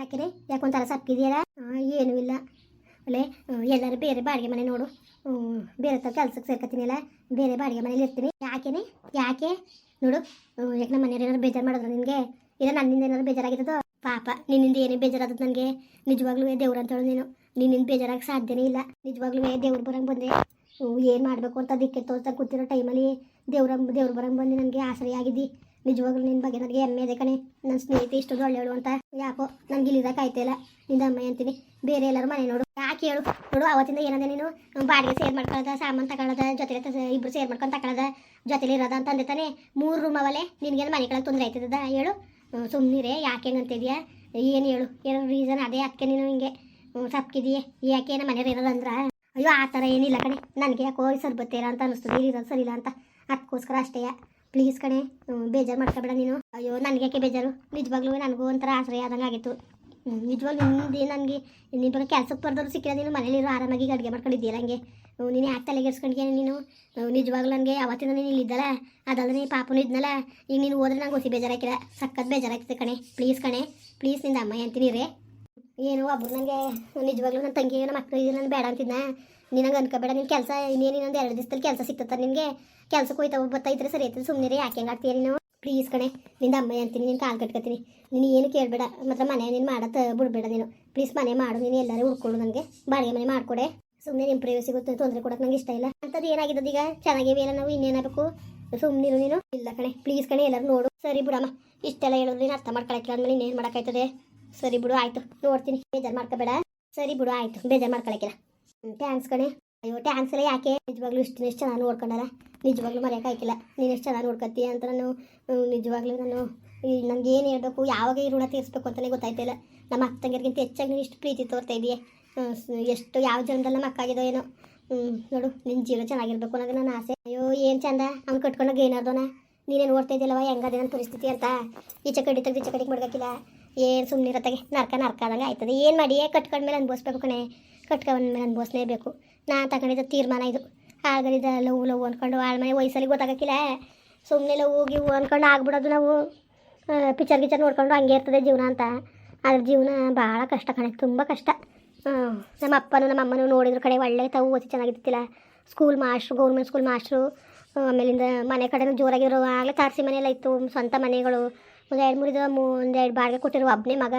ಯಾಕೆ ಯಾಕೊಂಥರ ಸಪ್ಪಿದೆಯಲ್ಲ? ಏನೂ ಇಲ್ಲ. ಒಳ್ಳೆ ಎಲ್ಲರೂ ಬೇರೆ ಬಾಡಿಗೆ ಮನೆ ನೋಡು. ಬೇರೆ ತರ ಕೆಲ್ಸಕ್ಕೆ ಸೇರ್ಕೊತೀನಿಲ್ಲ, ಬೇರೆ ಬಾಡಿಗೆ ಮನೇಲಿ ಇರ್ತೀನಿ. ಯಾಕೆನೆ? ಯಾಕೆ? ನೋಡು ಯಾಕೆ ನಮ್ಮ ಮನೆಯವ್ರು ಏನಾದ್ರು ಬೇಜಾರು ಮಾಡಿದ್ರು ನಿನಗೆ? ಇಲ್ಲ, ನನ್ನಿಂದ ಏನಾದ್ರು ಬೇಜಾರಾಗಿದ್ದೋ ಪಾಪ, ನಿನ್ನಿಂದ ಏನೇ ಬೇಜಾರಾದದ್ದು ನನಗೆ? ನಿಜವಾಗ್ಲೂ ದೇವ್ರು ಅಂತ ಹೇಳು ನೀನು. ನಿನ್ನಿಂದ ಬೇಜಾರಾಗ ಸಾಧ್ಯನೇ ಇಲ್ಲ. ನಿಜವಾಗ್ಲೂ ದೇವ್ರು ಬರಂಗೆ ಬಂದೆ. ಏನು ಮಾಡಬೇಕು ಅಂತ ದಿಕ್ಕೆ ತೋರ್ತಾ ಕೂತಿರೋ ಟೈಮಲ್ಲಿ ದೇವ್ರ, ದೇವ್ರು ಬರಂಗೆ ಬಂದು. ನನಗೆ ಆಸರೆ ಆಗಿದ್ದಿ ನಿಜವಾಗ್ಲೂ ನಿನ್ನ ಬಗ್ಗೆ ನನಗೆ ಹೆಮ್ಮೆ ಇದೆ ಕಣೆ. ನನ್ನ ಸ್ನೇಹಿತೆ ಇಷ್ಟು ಒಳ್ಳೆಯವಳು ಅಂತ. ಯಾಕೋ ನನಗೆ ಇಲ್ಲಿರೋಕೆ ಆಯ್ತಿಲ್ಲ ನಿಂದ ಅಮ್ಮ ಅಂತೀನಿ. ಬೇರೆ ಎಲ್ಲರೂ ಮನೆ ನೋಡು. ಯಾಕೆ ಹೇಳು? ನೋಡು, ಅವತ್ತಿಂದ ಏನಂದೆ ನೀನು? ಬಾಡಿಗೆ ಸೇರ್ ಮಾಡ್ಕೊಳ್ಳೋದ, ಸಾಮಾನು ತಗೊಳ್ಳೋದ ಜೊತೆ ಇಬ್ರು ಸೇರ್ ಮಾಡ್ಕೊಂಡು ತಗೊಳ್ಳೋದ, ಜೊತೆಲಿ ಇರೋದ ಅಂತ ಅಂದೆ ಮೂರು ರೂಮ್ ಅವಲೆ. ನಿನಗೆ ಮನೆ ಕೆಳಗೆ ತೊಂದರೆ ಆಯ್ತದ? ಹೇಳು. ಸುಮ್ಮನಿರೇ ಯಾಕೆ ಅಂತಿದೀಯ? ಏನು ಹೇಳು? ಏನೋ ರೀಸನ್ ಅದೇ ಅದಕ್ಕೆ ನೀನು ಹಿಂಗೆ ಸಪ್ಕಿದೀಯ ಯಾಕೆ ಏನೋ ಮನೆಯವ್ರು ಇರೋದಂದ್ರ ಅಯ್ಯೋ, ಆ ಥರ ಏನಿಲ್ಲ ಕಣೆ. ನನಗೆ ಯಾಕೋ ಸರ್ಬತ್ತೇರ ಅಂತ ಅನಿಸ್ತದೆ. ಇರೋದು ಇಲ್ಲ ಅಂತ. ಅದಕ್ಕೋಸ್ಕರ ಅಷ್ಟೇ. ಪ್ಲೀಸ್ ಕಣೆ ಬೇಜಾರು ಮಾಡ್ಕೊಬೇಡ ನೀನು. ಅಯ್ಯೋ, ನನಗೆ ಯಾಕೆ ಬೇಜಾರು? ನಿಜವಾಗ್ಲೂ ನನಗೂ ಒಂಥರ ಆಶ್ರಯ ಆದಂಗೆ ಆಗಿತ್ತು. ನಿಜವಾಗ್ಲೂ ನಿಂದು ನನಗೆ ನಿನ್ನ ಕೆಲಸಕ್ಕೆ ಬರ್ದವ್ರು ಸಿಕ್ಕಿಲ್ಲ ನೀನು, ಮನೇಲಿರೋ ಆರಾಮಾಗಿ ಅಡುಗೆ ಮಾಡ್ಕೊಂಡಿದ್ದೀರ ಹಂಗೆ ನೀನು ಯಾಕೆ ತಲೆಗೆಡ್ಸ್ಕೊಂಡ್ಗೆ ನೀನು? ನಿಜವಾಗ್ಲೂ ನನಗೆ ಅವತ್ತಿಂದ ನೀನು ಇಲ್ಲಿದ್ದಲ್ಲ? ಅದಲ್ಲದೆ ಪಾಪನೂ ಇದ್ನಲ್ಲ? ಈಗ ನೀನು ಹೋದ್ರೆ ನಂಗೆ ಹೊಸಿ ಬೇಜಾರಾಕಿಲ್ಲ ಸಖತ್ ಬೇಜಾರಾಗ್ತದೆ ಕಣೆ. ಪ್ಲೀಸ್ ಕಣೆ, ಪ್ಲೀಸ್ನಿಂದ ಅಮ್ಮ ಅಂತೀನಿ ರೇ. ಏನು ಒಬ್ಬರು ನನಗೆ ನಿಜವಾಗ್ಲೂ ನನ್ನ ತಂಗಿ ನನ್ನ ಮಕ್ಕಳು ನಾನು ಬೇಡ ಅಂತಿದ್ನ? ನಿನಗೆ ಅನ್ಕೋಬೇಡ ನಿನ್ನ ಕೆಲಸ ಇನ್ನೇನು ಇನ್ನೊಂದು ಎರಡು ದಿವಸದಲ್ಲಿ ಕೆಲಸ ಸಿಗ್ತದ ನಿನಗೆ ಕೆಲಸಕ್ಕೆ ಹೋಯ್ತಾವ ಬತ್ತೈತ್ರೆ ಸರಿ ಐತ್ರಿ ಸುಮ್ಮನೆ ಯಾಕೆ ಹೆಂಗೆ ನಾವು ನೀನು? ಪ್ಲೀಸ್ ಕಣೆ, ನಿಂದ ಅಮ್ಮ ಅಂತೀನಿ, ನೀನು ಕಾಲು ಕಟ್ಕೊತೀನಿ. ನೀನು ಏನು ಕೇಳಬೇಡ, ಮಾತ್ರ ಮನೆ ನೀನು ಮಾಡತ್ತ ಬಿಡಬೇಡ ನೀನು. ಪ್ಲೀಸ್ ಮನೆ ಮಾಡು, ನೀನು ಎಲ್ಲರೂ ಹುಡ್ಕೊಳ್ಳು ನನಗೆ ಬಾಡಿಗೆ ಮನೆ ಮಾಡಿಕೊಡೆ. ಸುಮ್ಮನೆ ನಿಮ್ಮ ಗೊತ್ತು, ತೊಂದರೆ ಕೊಡೋಕೆ ನಂಗೆ ಇಷ್ಟ ಇಲ್ಲ. ಅಂಥದ್ದು ಏನಾಗಿದ್ದದ ಈಗ? ಚೆನ್ನಾಗಿವೆಯಲ್ಲ ನಾವು ಇನ್ನೇನಾಗಬೇಕು ಸುಮ್ಮನಿರು ನೀನು. ಇಲ್ಲ ಕಣೆ ಪ್ಲೀಸ್ ಕಣೆ, ಎಲ್ಲರೂ ನೋಡು. ಸರಿ ಬಿಡಮ್ಮ, ಇಷ್ಟೆಲ್ಲ ಹೇಳಿದ್ರು ನೀನು ಅರ್ಥ ಮಾಡ್ಕೊಳಕ್ಕಿಲ್ಲ ಅಂದ್ಮೇಲೆ ಇನ್ನೇನು ಮಾಡೋಕ್ಕಾಯ್ತದೆ? ಸರಿ ಬಿಡು, ಆಯಿತು, ನೋಡ್ತೀನಿ. ಬೇಜಾರು ಮಾಡ್ಕೋಬೇಡ. ಸರಿ ಬಿಡು, ಆಯಿತು, ಬೇಜಾರು ಮಾಡ್ಕೊಳಕ್ಕಿಲ್ಲ ಟ್ಯಾಂಕ್ಸ್ ಕಣೆ. ಅಯ್ಯೋ ಟ್ಯಾಂಕ್ಸ್ ಎಲ್ಲ ಯಾಕೆ? ನಿಜವಾಗ್ಲೂ ಇಷ್ಟು ಎಷ್ಟು ಚೆನ್ನಾಗಿ ನೋಡ್ಕೊಂಡಲ್ಲ. ನಿಜವಾಗ್ಲೂ ಮರೆಯೋಕ್ಕಾಯ್ಕಿಲ್ಲ ನೀನು ಎಷ್ಟು ಚೆನ್ನಾಗಿ ನೋಡ್ಕೊತೀಯ ಅಂತ ನಾನು ನಿಜವಾಗ್ಲೂ ನಾನು ನನಗೆ ಏನು ಹೇಳ್ಬೇಕು, ಯಾವಾಗ ಈ ಋಣ ತೀರಿಸ್ಬೇಕು ಅಂತಲೇ ಗೊತ್ತಾಯ್ತಿಲ್ಲ ನಮ್ಮ ಅಕ್ಕ ತಂಗಿಯರಿಗಿಂತ ಹೆಚ್ಚಾಗಿ ನೀನು ಇಷ್ಟು ಪ್ರೀತಿ ತೋರ್ತಾ ಇದೆಯೇ? ಎಷ್ಟು, ಯಾವ ಜನದಲ್ಲ ನಮ್ಮ ಅಕ್ಕ ಆಗಿದೋ ಏನೋ. ನೋಡು ನಿನ್ನ ಜೀವನ ಚೆನ್ನಾಗಿರ್ಬೇಕು ಅನ್ನೋದು ನನ್ನ ಆಸೆ. ಅಯ್ಯೋ, ಏನು ಚಂದ? ಅವ್ನು ಕಟ್ಕೊಂಡಾಗ ಏನಾದೋನ? ನೀನೇ ನೋಡ್ತಾ ಇದ್ದಿಲ್ಲವ ಹೆಂಗದೆ ನನ್ನ ಪರಿಸ್ಥಿತಿ ಅಂತ. ಈಚೆ ಕಡೆ ತೆಗೆದು ಈಚೆ ಕಡೆಗೆ ಮಾಡ್ಬೇಕಿಲ್ಲ. ಏನು ಸುಮ್ಮನಿರತ್ತಾಗೆ ನರ್ಕ ನರ್ಕ ಆದಂಗೆ ಆಯ್ತದೆ. ಏನು ಮಾಡಿ? ಕಟ್ಕೊಂಡ್ಮೇಲೆ ಅನುಭವಿಸ್ಬೇಕು ಕಣೆ. ಕಟ್ಕೊಂಡ್ಮೇಲೆ ಅನ್ಭವಿಸ್ಲೇಬೇಕು ನಾನು ತಗೊಂಡಿದ್ದ ತೀರ್ಮಾನ ಇದು. ಆಗಳಿದ ಲವ್ ಲವ್ ಅಂದ್ಕೊಂಡು ಮನೆ ವಯಸ್ಸಲ್ಲಿ ಗೊತ್ತಾಗಕ್ಕಿಲ್ಲ. ಸುಮ್ಮನೆ ಲವ್, ಗಿವು ಅಂದ್ಕೊಂಡು ಆಗ್ಬಿಡೋದು ನಾವು. ಪಿಚ್ಚರ್ ಗಿಚರ್ ನೋಡ್ಕೊಂಡು ಹಂಗೆ ಇರ್ತದೆ ಜೀವನ ಅಂತ. ಅದ್ರ ಜೀವನ ಭಾಳ ಕಷ್ಟ ಕಣೆ, ತುಂಬ ಕಷ್ಟ. ನಮ್ಮ ಅಪ್ಪನೂ ನಮ್ಮ ಅಮ್ಮನೂ ನೋಡಿದ್ರ ಕಡೆ ಒಳ್ಳೆ ತಾವು ಓದಿ ಚೆನ್ನಾಗಿರ್ತಿಲ್ಲ school master government school master ಆಮೇಲಿಂದ ಮನೆ ಕಡೆನೂ ಜೋರಾಗಿರೋ ಆಗಲೇ ತಾರಸಿ ಮನೆಯೆಲ್ಲ ಇತ್ತು. ಸ್ವಂತ ಮನೆಗಳು. ಒಂದು ಎರಡು ಮೂರಿದ ಒಂದು ಎರಡು ಬಾಡಿಗೆ ಕೊಟ್ಟಿರೋ ಒಬ್ಬನೇ ಮಗ.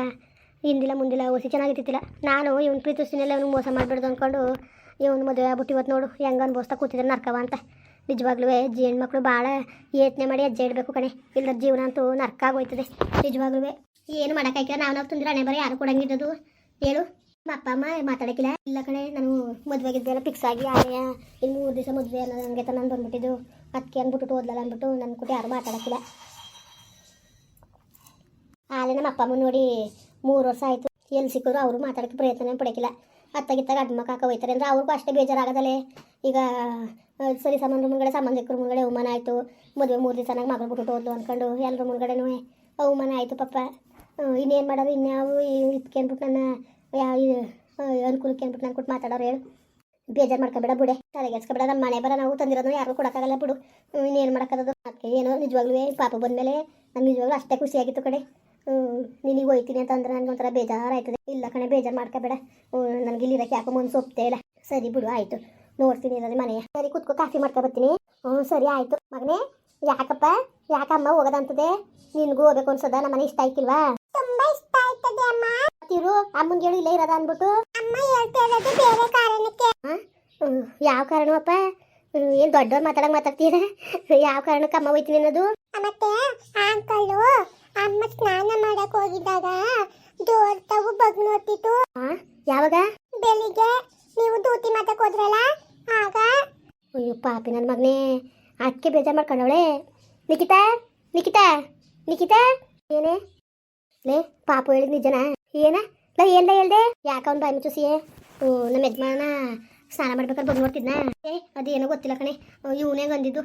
ಹಿಂದಿಲ್ಲ ಮುಂದಿಲ್ಲ ಓಸಿ ಚೆನ್ನಾಗಿರ್ತಿಲ್ಲ ನಾನು ಇವ್ನು ಪ್ರೀತಿಸ್ತೀನಿಲ್ಲ ಅವ್ನಿಗೆ ಮೋಸ ಮಾಡಬಾರ್ದು ಅಂದ್ಕೊಂಡು ಇವ್ನು ಮದುವೆ ಆಗ್ಬಿಟ್ಟು ಇವತ್ತು ನೋಡು, ಹೆಂಗೆ ಅನ್ಬೋಸ್ತಾ ಕೂತಿದ್ರೆ ನರ್ಕವ ಅಂತ. ನಿಜವಾಗ್ಲೂ ಜಿ ಮಕ್ಕಳು ಭಾಳ ಯೋಚನೆ ಮಾಡಿ ಅಜ್ಜೆ ಇಡಬೇಕು ಕಣೆ. ಇಲ್ಲದ ಜೀವನ ಅಂತೂ ನರ್ಕ ಆಗೋಯ್ತದೆ ನಿಜವಾಗ್ಲೂ ಏನು ಮಾಡೋಕ್ಕಾಯ್ಕಿಲ್ಲ ನಾವು ನಾವು ತಂದ್ರೆ ಹಣೆ ಬರೋ ಯಾರು ಕೊಡಂಗಿದ್ದದು. ಹೇಳು. ಅಪ್ಪ, ಅಮ್ಮ ಮಾತಾಡೋಕ್ಕಿಲ್ಲ. ಇಲ್ಲ ಕಣೆ, ನಾನು ಮದುವೆಗಿದ್ದೆಲ್ಲ ಫಿಕ್ಸ್ ಆಗಿ ಆಮೇಲೆ ಇನ್ನು ಮೂರು ದಿವಸ ಮದುವೆ ಅನ್ನೋದು ಹಂಗೆ ನಾನು ಬಂದ್ಬಿಟ್ಟಿದ್ದು ಅದಕ್ಕೆ ಅಂದ್ಬಿಟ್ಟು ಓದ್ಲಲ್ಲ ಅಂದ್ಬಿಟ್ಟು ನನ್ನ ಕೂಡ ಯಾರು ಮಾತಾಡೋಕ್ಕಿಲ್ಲ. ಆಲೆ ನಮ್ಮ ಅಪ್ಪ ಅಮ್ಮ ನೋಡಿ ಮೂರು ವರ್ಷ ಆಯಿತು. ಎಲ್ಲಿ ಸಿಕ್ಕಿದ್ರು ಅವರು ಮಾತಾಡೋಕ್ಕೆ ಪ್ರಯತ್ನ ಪಡೋಕ್ಕಿಲ್ಲ ಅತ್ತಗಿತ್ತ ಅಡ್ಡ ಮಕ್ಕ ಹಾಕ ಹೋಯ್ತಾರೆ ಅಂದರೆ ಅವ್ರಿಗೂ ಅಷ್ಟೇ ಬೇಜಾರಾಗದಲ್ಲೇ ಈಗ ಸರಿ ಸಂಬಂಧ ಮುಂದ್ಗಡೆ ಸಂಬಂಧಿಕರು ಮುಂದ್ಗಡೆ ಅವಮಾನ ಆಯಿತು. ಮದುವೆ ಮೂರು ದಿವಸನಾಗ ಮಗಳು ಬಿಟ್ಟು ಹೋದ್ಲು ಅಂದ್ಕೊಂಡು ಎಲ್ಲರ ಮುಂದ್ಗಡೆನೂ ಅವಮಾನ ಆಯಿತು ಪಪ್ಪ ಇನ್ನೇನು ಮಾಡೋರು ಇನ್ಯಾವು ಇದಕ್ಕೆ ನನ್ನ ಯಾವ ಇದು, ಅನುಕೂಲಕ್ಕೆ ಅಂದ್ಬಿಟ್ಟು ನಾನು ಕೊಟ್ಟು ಮಾತಾಡೋರು ಹೇಳು. ಬೇಜಾರು ಮಾಡ್ಕೊಬೇಡ ಬಿಡೆ. ತಲೆಗೆಡ್ಸ್ಕೊಬೇಡ ನಮ್ಮ ಮನೆ ಬರ ನಾವು ತಂದಿರೋದು ಯಾರಿಗೂ ಕೊಡೋಕ್ಕಾಗಲ್ಲ ಬಿಡು. ಇನ್ನೇನು ಮಾಡೋಕ್ಕಾಗೋದು ಅದಕ್ಕೆ ಏನೋ ನಿಜವಾಗ್ಲೂ ಪಾಪ ಬಂದಮೇಲೆ ನಮ್ಗೆ ನಿಜವಾಗ್ಲೂ ಅಷ್ಟೇ ಖುಷಿಯಾಗಿತ್ತು ಕಡೆ. ನಿನಗೆ ಹೋಯ್ತೀನಿ ಅಂತಂದ್ರೆ ನನಗೆ ಒಂಥರ ಬೇಜಾರಾಯ್ತದೆ. ಇಲ್ಲ ಕಣೆ ಬೇಜಾರು ಮಾಡ್ಕೋಬೇಡ. ನನಗೆ ಇಲ್ಲಿ ಇರಕ್ಕೆ ಯಾಕೋ ಮನ್ಸು ಒಪ್ತೇ ಇಲ್ಲ. ಸರಿ ಬಿಡು ಆಯಿತು. ನೋಡ್ತೀನಿ ಇರೋದೇ ಮನೆಯ. ಸರಿ ಕುತ್ಕೋ ಕಾಫಿ ಮಾಡ್ಕೊ ಬರ್ತೀನಿ. ಹ್ಞೂ ಸರಿ ಆಯಿತು. ಮಗನೇ ಯಾಕಪ್ಪ? ಯಾಕಮ್ಮ ಹೋಗೋದಂತದೆ? ನಿನ್ಗೂ ಹೋಗ್ಬೇಕು ಅನ್ಸದ? ನಮ್ಮ ಮನೆ ಇಷ್ಟ ಆಯ್ತಿಲ್ವಾ? ತುಂಬಾ ಇಷ್ಟ ಆಯ್ತದೆ ಅಮ್ಮ. ತಿರು ಅಮ್ಮಂಗೆ ಹೇಳು ಇಲ್ಲೇ ಇರೋದ ಅಂದ್ಬಿಟ್ಟು? ಅಮ್ಮ ಹೇಳ್ತಾ ಇರೋದು ಬೇರೆ ಕಾರಣಕ್ಕೆ. ಯಾವ ಕಾರಣವಪ್ಪ? ಏನು ದೊಡ್ಡವ್ರು ಮಾತಾಡಕ್ ಮಾತಾಡ್ತೀರ? ಯಾವ ಕಾರಣಕ್ಕೆ ಅಮ್ಮ ಹೋಯ್ತೀನಿ ಅನ್ನೋದು? ಮತ್ತೆ ಅಂಕಲು ಅಮ್ಮ ಸ್ನಾನ ಮಾಡಕ್ ಹೋಗಿದ್ದಾಗ ದೋರ್ತವು ಬಗ್ ನೋಡ್ತಿತ್ತು? ಯಾವಾಗ? ಬೆಳಿಗ್ಗೆ. ನೀವು ದೂತಿ ಮಾತಕ್ ಹೋದ್ರಲ್ಲ? ಆಗ. ಅಯ್ಯೋ ಪಾಪಿ ನನ್ನ ಮಗನೇ. ಅದಕ್ಕೆ ಬೇಜಾರು ಮಾಡ್ಕೊಂಡವಳೆ. ನಿಖಿತಾ ನಿಖಿತಾ ನಿಖಿತಾ? ಏನೇ? ಲೇ ಪಾಪು ಹೇಳಿದ್ ನಿಜನಾ? ಏನ? ಲೇ ಏನ್ಲ ಹೇಳ್ದೆ? ಯಾಕ ಅವ್ನು ಬಾಯಿ ಮುಚ್ಚಿಸಿಯೇ? ನಮ್ಮ ಯಜಮಾನ ಸ್ನಾನ ಮಾಡ್ಬೇಕಾದ್ರೆ ಬಂದು ನೋಡ್ತಿದ್ನ? ಏ, ಅದೇನೋ ಗೊತ್ತಿಲ್ಲ ಕಣೆ. ಇವನೇ ಬಂದಿದ್ದು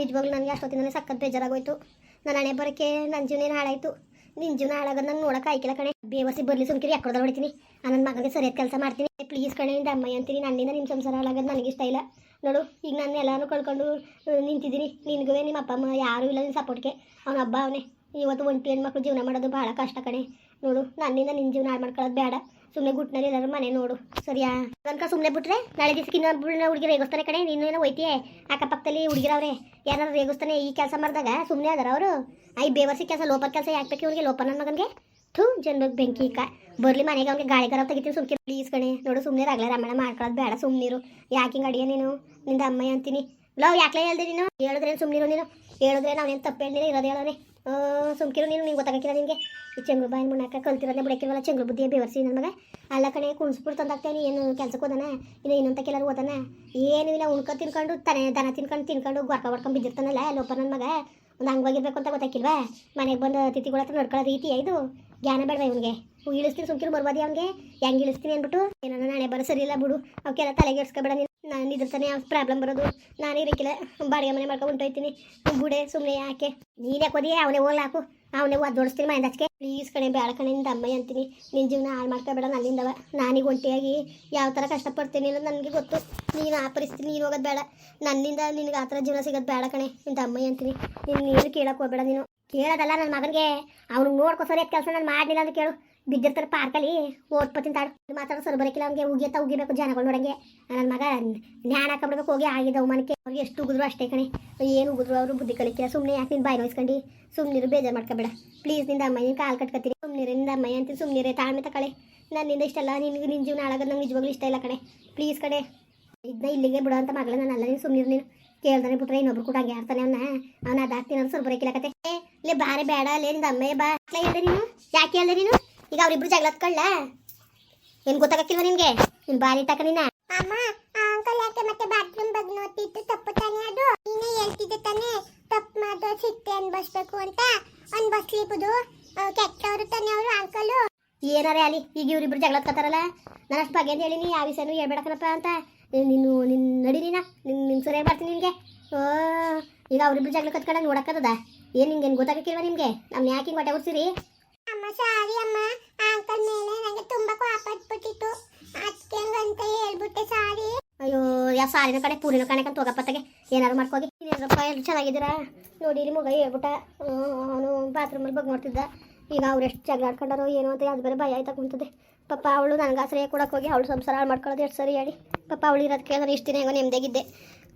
ನಿಜವಾಗ್ಲೂ ನನಗೆ ಅಷ್ಟೊತ್ತಿನ ಸಖತ್ ಬೇಜಾರಾಗೋಯ್ತು. ನನ್ನ ಹಣೆ ಬರೋಕ್ಕೆ ನನ್ನ ಜೀವನ ಹಾಳಾಯ್ತು. ನಿನ್ನ ಜೀವನ ಹಾಳಾಗೋದು ನಂಗೆ ನೋಡಕ್ಕೆ ಆಯ್ಕಿಲ್ಲ ಕಣೆ. ಬೇವಸಿ ಬರಲಿ ಸುಮ್ಕಿರಿ ಯಾಕೊಡ್ದ ಹೊಡಿತೀನಿ ನನ್ನ ಮಗನಿಗೆ ಸರಿಯಾದ ಕೆಲಸ ಮಾಡ್ತೀನಿ. ಪ್ಲೀಸ್ ಕಣೆ, ನಿಂದ ಅಮ್ಮ ಅಂತೀನಿ. ನನ್ನಿಂದ ನಿಮ್ಮ ಸಂಸಾರ ಹಾಳಾಗೋದು ನನಗೆ ಇಷ್ಟ ಇಲ್ಲ. ನೋಡು, ಈಗ ನಾನು ಎಲ್ಲರೂ ಕಳ್ಕೊಂಡು ನಿಂತಿದ್ದೀನಿ. ನಿನಗೂ ನಿಮ್ಮ ಅಪ್ಪ, ಅಮ್ಮ ಯಾರೂ ಇಲ್ಲ ನಿನ್ನ ಸಪೋರ್ಟ್ಗೆ ಅವನ ಹಬ್ಬ ಅವನೇ. ಇವತ್ತು ಒಂಟಿ ಹೆಣ್ಮಕ್ಳು ಜೀವನ ಮಾಡೋದು ಭಾಳ ಕಷ್ಟ ಕಣೆ. ನೋಡು, ನನ್ನಿಂದ ನಿನ್ನ ಜೀವನ ಹಾಳು ಮಾಡ್ಕೊಳ್ಳೋದು ಬೇಡ. ಸುಮ್ಮನೆ ಗುಟ್ನಲ್ಲಿ ಎಲ್ಲರೂ ಮನೆ ನೋಡು. ಸರಿಯಾ? ಅನ್ಕ ಸುಮ್ಮನೆ ಬಿಟ್ರೆ ನಾಳೆ ದಿವಸಕ್ಕೆ ಇನ್ನೊಬ್ಬಳನ್ನ ಹುಡುಗಿ ರೇಗಿಸ್ತಾನೆ ಕಣೆ. ನೀನು ಏನೋ ಹೋಯ್ತೀಯ? ಅಕ್ಕಪಕ್ಕದಲ್ಲಿ ಹುಡುಗಿರವ್ರೆ. ಯಾರು ರೇಗಿಸ್ತಾನೆ ಈ ಕೆಲಸ ಮಾಡಿದಾಗ? ಸುಮ್ಮನೆ ಅದಾರ ಅವರು? ಐ ಬೇವರ್ಸಿ ಕೆಲಸ ಲೋಪರ್ ಕೆಲಸ ಯಾಕೆ ಬೇಕು ಇವ್ರಿಗೆ? ಲೋಪ ನನ್ನ ಮಗನಿಗೆ? ಥೂ ಜನಕ್ಕೆ ಬೆಂಕಿ ಕಾ ಬರ್ಲಿ ಮನೆಗೆ, ಅವ್ನಿಗೆ ಗಾಳಿ ಗರ ತೆಗಿತೀನಿ, ಸುಮ್ಕೆ ಪ್ಲೀಸ್ ಕಣೆ. ನೋಡು ಸುಮ್ಮನೆ ರಾಗ್ಲ ರಾಮಾಯಣ ಮಾಡ್ಕೊಳ್ಳೋದು ಬೇಡ ಸುಮ್ಮನಿರು ಯಾಕೆ ಹಿಂಗೆ ಅಡಿಯ ನೀನು? ನಿಂದ ಅಮ್ಮಯ್ಯ ಅಂತೀನಿ. ಲವ್ ಯಾಕೆ ಹೇಳ್ದೆ ನೀನು? ಹೇಳಿದ್ರೆ ಸುಮ್ಮನಿರು ನೀನು? ಹೇಳಿದ್ರೆ ನಾವೇನು ತಪ್ಪು ಹೇಳಿದ್ರೆ ಇರೋದು ಹೇಳೋನೆ. ಸುಮ್ಕಿರು, ನೀನು ನಿಂಗೆ ಗೊತ್ತಾಗಕ್ಕಿಲ್ಲ ನಿಮಗೆ ಈ ಚಂಗ್ಳು ಬಾಯಿನ ಮುಣ್ಣಾಕ ಕಲ್ತಿರೋದೇ ಬಿಡಕ್ಕಿರಲ್ಲ ಚಂಗ್ಳು ಬುದ್ಧಿ ಬೇವರ್ಸಿ ನನ್ನ ಮಗ. ಅಲ್ಲ ಕಣೆ ಕುಣಿಸ್ಬಿಟ್ಟು ತಂದಾಗ್ತೇನೆ ಏನು ಕೆಲ್ಸಕ್ಕೆ ಹೋದಾನ? ಇನ್ನು ಇನ್ನೊಂತ ಕೆಲರು ಓದಾನ ಏನೂ ಇಲ್ಲ, ಉಣ್ಕೊ, ತಿನ್ಕೊಂಡು, ತನೆ ದನ ತಿನ್ಕೊಂಡು ತಿನ್ಕೊಂಡು ಗೊರ್ಕ ಹೊಡ್ಕೊಂಡು ಬಿದ್ದಿರ್ತಾನಲ್ಲ ಲೋಪ ನನ್ನ ಮಗ. ಒಂದು ಹಂಗಾಗಿರ್ಬೇಕು ಅಂತ ಗೊತ್ತಾಕಿಲ್ವಾ ಮನೆಗೆ ಬಂದು ಅತಿಥಿಗಳ ಹತ್ರ ನಡ್ಕೊಳ್ಳೋ ರೀತಿ ಇದು? ಜ್ಞಾನ ಬೇಡವಾ ಇವನಿಗೆ? ಇಳಿಸ್ತೀನಿ ಸುಮ್ಕಿರು ಬರ್ಬೋದು ಅವನಿಗೆ? ಹೆಂಗೆ ಇಳಿಸ್ತೀನಿ ಅಂದ್ಬಿಟ್ಟು? ಏನೋ ನಾಳೆ ಬರೋ ಸರಿ ಇಲ್ಲ ಬಿಡು. ಅವಕ್ಕೆಲ್ಲ ತಲೆಗೆ ಇಡ್ಸ್ಕೊಬೇಡ ನೀನು. ನಾನು ಇದ್ರತಾನೆ ಯಾವ ಪ್ರಾಬ್ಲಮ್ ಬರೋದು. ನಾನು ಇರಕ್ಕಿಲ್ಲ ಬಾಡಿಗೆ ಮನೆ ಮಾಡ್ಕೊಂಡು ಹೊಂಟೋಯ್ತೀನಿ ಬುಡೆ ಸುಮ್ಮನೆ ಯಾಕೆ? ನೀನೇ ಕೊದಿ ಅವನೇ ಹೋಗ್ಲಾಕು ಅವನೇ ಒದ್ದೋಡಿಸ್ತೀನಿ ಮನೆ ಹಚ್ಕೆ ಪ್ಲೀಸ್ ಕಣೆ ಬೇಡ ಕಣೆ, ನಿಂದ ಅಮ್ಮಯ್ಯ ಅಂತೀನಿ. ನಿನ್ನ ಜೀವನ ಹಾಳು ಮಾಡ್ಕೋಬೇಡ ನನ್ನಿಂದವ ನಾನೀಗ ಒಂಟಿಯಾಗಿ ಯಾವ ಥರ ಕಷ್ಟಪಡ್ತೀನಿ ಅನ್ನೋದು ನನಗೆ ಗೊತ್ತು. ನೀನು ಆ ಪರಿಸ್ಥಿತಿ, ನೀನು ಹೋಗೋದು ಬೇಡ. ನನ್ನಿಂದ ನಿನಗೆ ಆ ಥರ ಜೀವನ ಸಿಗೋದು ಬೇಡ ಕಣೆ. ನಿಂದ ಅಮ್ಮಯ್ಯ ಅಂತೀನಿ. ನೀನು ನೀನು ಕೇಳೋಕೆ ಹೋಗ್ಬೇಡ ನೀನು. ಕೇಳೋದಲ್ಲ ನನ್ನ ಮಗನಿಗೆ. ಅವ್ನಿಗೆ ನೋಡ್ಕೊ ಸರಿ ಕೆಲಸ ನಾನು ಮಾಡಲಿಲ್ಲ ಅಂತ ಕೇಳು. ಬಿದ್ದಿರ್ತಾರೆ ಪಾರ್ಕಲ್ಲಿ ಓದ್ಪತ್ತಿನ ತಾಡು ಮಾತಾಡೋ ಸರ್ ಬರಕಿಲ್ಲ ಅವ್ನಿಗೆ ಉಗಿಯತ್ತ ಉಗಿಬೇಕು ಜನಗಳು ನೋಡಂಗೆ. ನನ್ನ ಮಗ ಜ್ಞಾನ ಹಾಕೊಂಡ್ಬಿಡ್ಬೇಕು ಹೋಗಿ ಆಗಿದೆ ಅವಮಾನಕ್ಕೆ. ಅವ್ರಿಗೆ ಎಷ್ಟು ಉಗಿದ್ರು ಅಷ್ಟೇ ಕಣೆ. ಏನು ಉಗಿದ್ರು ಅವರು ಬುದ್ಧಿ ಕಲಿಕಿಲ್ಲ. ಸುಮ್ಮನೆ ಯಾಕೆ ನೀನು ಬಾಯಿ ನೋಯಿಸ್ಕೊಂಡು? ಸುಮ್ಮನಿರು ಬೇಜಾರು ಮಾಡ್ಕೋಬೇಡ. ಪ್ಲೀಸ್ನಿಂದ ಅಮ್ಮ ನೀನು ಕಾಲು ಕಟ್ಕೊತೀನಿ ಸುಮ್ಮನಿರು ನಿಂದ ಅಮ್ಮ ಅಂತೀನಿ. ಸುಮ್ಮನಿರೆ ತಾಳ್ಮೆ ತಕಳೆ ನನ್ನಿಂದ ಇಷ್ಟ ಅಲ್ಲ ನಿನಗೆ ನಿನ್ನ ಜೀವನ ಹಾಳಾಗೋದು ನಂಗೆ ನಿಜವಾಗ್ಲೂ ಇಷ್ಟ ಇಲ್ಲ ಕಣೆ. ಪ್ಲೀಸ್ ಕಡೆ ಇದನ್ನ ಇಲ್ಲಿಗೆ ಬಿಡೋ ಅಂತ ಮಗಳ ನಾನು ಅಲ್ಲ, ನೀನು ಸುಮ್ಮನಿರು ನೀನು. ಕೇಳ್ದಾನೆ ಬಿಟ್ರೆ ಇನ್ನೊಬ್ರು ಕೂಡ ಹಂಗೆ ಆಡ್ತಾನೆ ಅವನ್ನ ಅವ್ನ ಅದಾಗ್ತೀನಿ ಅಂತ ಸ್ವಲ್ಪ ಬರಕಿಲ್ಲ ಕತೆ. ಏ, ಲೇ ಬಾರೆ, ಬೇಡ, ಲೇ ನಿಂದ ಅಮ್ಮೇ ಬಾ. ಇಲ್ಲ ಹೇಳ್ದೆ ನೀನು? ಯಾಕೆ ಹೇಳ್ದೆ ನೀನು? ಈಗ ಅವ್ರಿಬ್ರು ಜಗಳ ಹತ್ಕೊಳ್ಳ ಏನ್ ಗೊತ್ತಾಗಕ್ಕಿಲ್ವ ನಿನ್ಗೆ ನಿನ್ ಬಾರಿ ತಕ ನಿನ್ನ ಅಮ್ಮ ಆ ಅಂಕಲ್ ಯಾಕೆ ಮತ್ತೆ ಬಾತ್ರೂಮ್ ಬಗ್ಗೆ ನೋಡ್ತಿತ್ತು ತಪ್ಪು ತಾನೇ ಅದು? ನೀನೇ ಹೇಳ್ತಿದ್ದೆ ತಾನೆ? ತಪ್ಪು ಮಾಡು ಸಿಟ್ಟೆ ಅನ್ಬಸ್ಬೇಕು ಅಂತ ಅನ್ಬಸ್ಲಿಬೋದು ಕೆಟ್ಟವರು ತಾನೇ ಅವರು ಅಂಕಲು ಏನಾರೇ ಅಲ್ಲಿ ಈಗ ಇವ್ರಿಬ್ರು ಜಗಳ ಹತ್ಕೊತಾರಲ್ಲ? ನಾನು ಅಷ್ಟು ಬಗ್ಗೆ ಹೇಳಿನಿ ಯಾವ ವಿಷಯನೂ ಹೇಳ್ಬೇಡಕ್ಕನಪ್ಪ ಅಂತ. ನೀನು ನಿನ್ನ ನಡಿ ನೀನ. ನಿನ್ನ ನಿನ್ನ ಸರಿಯಾಗಿ ಬರ್ತೀನಿ ನಿನಗೆ. ಓ ಈಗ ಅವ್ರಿಬ್ರು ಜಗಳ ಕತ್ಕೊಂಡ ನೋಡಕ್ಕದ ಏನು ನಿಂಗೆ ಏನು ನಿಮ್ಗೆ? ನಿಮಗೆ ನಮ್ಮ ಯಾಕೆ ಹಿಂಗೆ ಹೊಟ್ಟೆ ಉರ್ಸಿರಿ ಅಮ್ಮ ಸಾರಿ ಅಮ್ಮ. ಅಂಕಲ್ ಮೇಲೆ ನನಗೆ ತುಂಬಾ ಕೋಪ ಹತ್ಬಿಟ್ಟಿತ್ತು ಅದಕ್ಕೆ ಅಂತ ಹೇಳ್ಬಿಟ್ಟೆ ಸಾರಿ ಅಯ್ಯೋ ಯಾವ ಸಾರಿನ ಕಡೆ ಪೂರಿನ ಕಣೆ ಕಂತ ಹೋಗಪ್ಪತ್ತಾಗೆ ಏನಾದ್ರು ಮಾಡ್ಕೋಗಿ. ಇನ್ನೇನಪ್ಪ ಎಲ್ಲರೂ ಚೆನ್ನಾಗಿದ್ದೀರಾ? ನೋಡಿ ಇಲ್ಲಿ ಮಗ, ಹೇಳ್ಬಿಟ್ಟ. ಅವನು ಬಾತ್ರೂಮಲ್ಲಿ ಬಗ್ಗೆ ನೋಡ್ತಿದ್ದ. ಈಗ ಅವ್ರು ಎಷ್ಟು ಜಗಳ ಆಡ್ಕೊಂಡಾರೋ ಏನೋ ಅಂತ ಅದು ಬೇರೆ ಭಯ ಆಯ್ತಾ ಕುಂತದೆ. ಪಾಪ ಅವಳು ನನಗೆ ಆಶ್ರಯ ಕೊಡಕ್ಕೆ ಹೋಗಿ, ಅವಳು ಸಂಸಾರ ಮಾಡ್ಕೊಳ್ಳೋದು ಎಷ್ಟು ಸರಿ ಹೇಳಿ. ಪಾಪ ಅವಳು ಇರೋದು ಕೇಳಿದ್ರೆ ಇಷ್ಟು ದಿನ ಹೆಂಗೋ ನೆಮ್ಮದಿಯಾಗಿದ್ದೆ.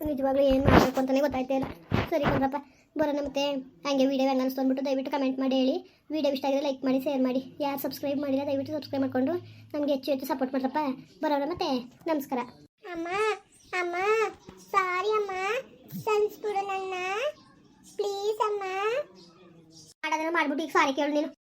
ನಿಜವಾಗ್ಲೂ ಏನು ಮಾಡಬೇಕು ಅಂತಲೇ ಗೊತ್ತಾಯ್ತಾ ಇಲ್ಲ. ಸರಿ ಕಣ್ರಪ್ಪ ಬರೋಣ ಮತ್ತೆ. ಹಂಗೆ ವೀಡಿಯೋ ಹೆಂಗೆ ಅನಿಸ್ತು ಅಂದ್ಬಿಟ್ಟು ದಯವಿಟ್ಟು ಕಮೆಂಟ್ ಮಾಡಿ ಹೇಳಿ. ವೀಡಿಯೋ ಇಷ್ಟ ಆಗಿದ್ರೆ ಲೈಕ್ ಮಾಡಿ ಶೇರ್ ಮಾಡಿ. ಯಾರು ಸಬ್ಸ್ಕ್ರೈಬ್ ಮಾಡಿಲ್ಲ ದಯವಿಟ್ಟು ಸಬ್ಸ್ಕ್ರೈಬ್ ಮಾಡಿಕೊಂಡು ನಮಗೆ ಹೆಚ್ಚು ಹೆಚ್ಚು ಸಪೋರ್ಟ್ ಮಾಡ್ರಪ್ಪ. ಬರೋಣ ಮತ್ತೆ. ನಮಸ್ಕಾರ. ಅಮ್ಮ ಅಮ್ಮ ಸಾರಿ ಅಮ್ಮ. ಸನ್ಸ್ಬಿಡು ನನ್ನ. ಪ್ಲೀಸ್ ಅಮ್ಮ. ಮಾಡೋದನ್ನ ಮಾಡಿಬಿಟ್ಟು ಈಗ ಸಾರಿ ಕೇಳು ನೀನು.